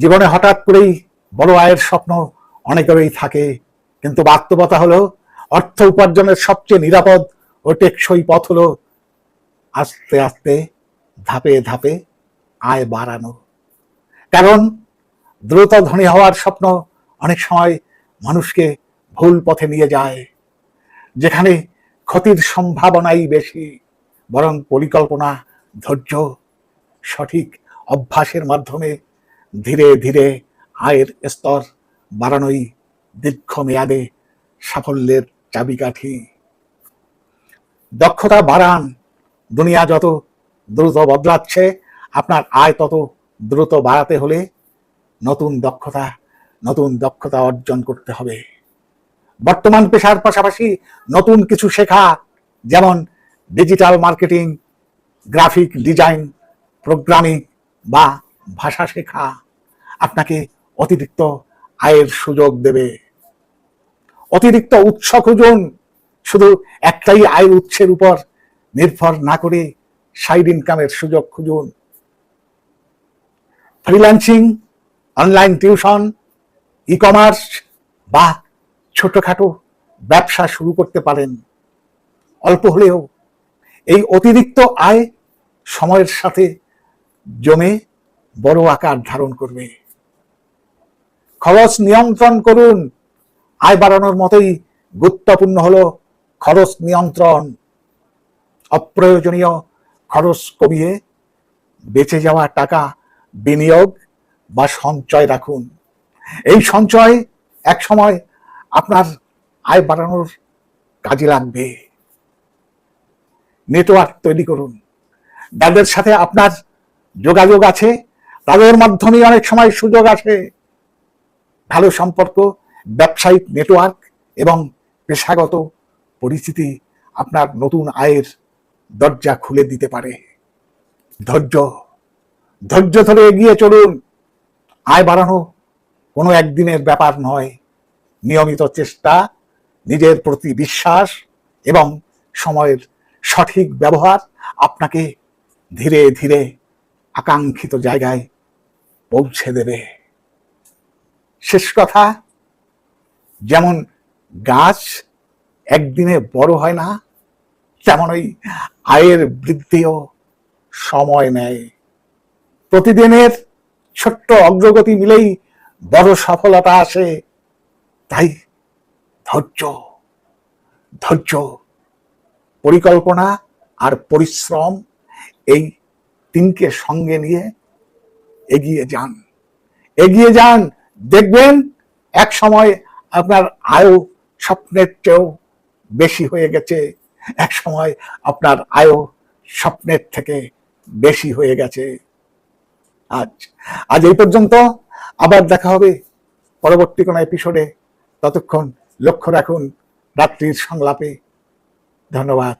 জীবনে হঠাৎ করেই বড় আয়ের স্বপ্ন অনেকেরই থাকে, কিন্তু বাস্তবতা হলো অর্থ উপার্জনের সবচেয়ে নিরাপদ ও টেকসই পথ হলো আস্তে আস্তে ধাপে ধাপে আয় বাড়ানো। কারণ দ্রুত ধনী হওয়ার স্বপ্ন অনেক সময় মানুষকে ভুল পথে নিয়ে যায়, যেখানে ক্ষতির সম্ভাবনাই বেশি, বরং পরিকল্পনা ধৈর্য সঠিক অভ্যাসের মাধ্যমে ধীরে ধীরে আয়ের স্তর বাড়ানোই দীর্ঘমেয়াদে সাফল্যের চাবিকাঠি। দক্ষতা বাড়ান, দুনিয়া যত দ্রুত বদলাচ্ছে, আপনার আয় তত দ্রুত বাড়াতে হলে নতুন দক্ষতা নতুন দক্ষতা অর্জন করতে হবে। বর্তমান পেশার পাশাপাশি নতুন কিছু শেখা, যেমন digital marketing graphic design programming বা ভাষা শেখা, আপনাকে অতিরিক্ত আয়ের সুযোগ দেবে। অতিরিক্ত উৎস খুঁজুন, শুধু একটাই আয়ের উৎসের উপর নির্ভর না করে সাইড ইনকামের সুযোগ খুঁজুন। Freelancing online tuition e commerce বা ছোটখাটো ব্যবসা শুরু করতে পারেন। অল্প হলেও এই অতিরিক্ত আয় সময়ের সাথে জমে বড় আকার ধারণ করবে। খরচ নিয়ন্ত্রণ করুন। আয় বাড়ানোর মতোই গুরুত্বপূর্ণ হলো খরচ নিয়ন্ত্রণ। অপ্রয়োজনীয় খরচ কমিয়ে বেঁচে যাওয়া টাকা বিনিয়োগ বা সঞ্চয় রাখুন। এই সঞ্চয় এক সময় আপনার আয় বাড়ানোর কাজে লাগবে। নেটওয়ার্ক তৈরি করুন। যাদের সাথে আপনার যোগাযোগ আছে। তাদের মাধ্যমে অনেক সময় সুযোগ আসে। ভালো সম্পর্ক, ব্যবসায়িক নেটওয়ার্ক এবং পেশাগত পরিচিতি আপনার নতুন আয়ের দরজা খুলে দিতে পারে। ধৈর্য ধৈর্য ধরে এগিয়ে চলুন। আয় বাড়ানো কোনো একদিনের ব্যাপার নয়। নিয়মিত চেষ্টা, নিজের প্রতি বিশ্বাস এবং সময়ের সঠিক ব্যবহার আপনাকে ধীরে ধীরে আকাঙ্ক্ষিত জায়গায় পৌঁছে দেবে। শেষ কথা, যেমন গাছ একদিনে বড় হয় না, তেমন ওই আয়ের বৃদ্ধিও সময় নেয়। প্রতিদিনের ছোট্ট অগ্রগতি মিলেই বড় সফলতা আসে। তাই ধৈর্য ধৈর্য, পরিকল্পনা আর পরিশ্রম এই তিনকে সঙ্গে নিয়ে এগিয়ে যান। এগিয়ে যান, দেখবেন এক সময় আপনার আয়ু স্বপ্নের চেয়েও বেশি হয়ে গেছে, এক সময় আপনার আয়ু স্বপ্নের থেকে বেশি হয়ে গেছে। আজ আজ এই পর্যন্ত, আবার দেখা হবে পরবর্তী কোনো এপিসোডে ততক্ষণ লক্ষ্য রাখুন, রাত্রির সংলাপে। ধন্যবাদ।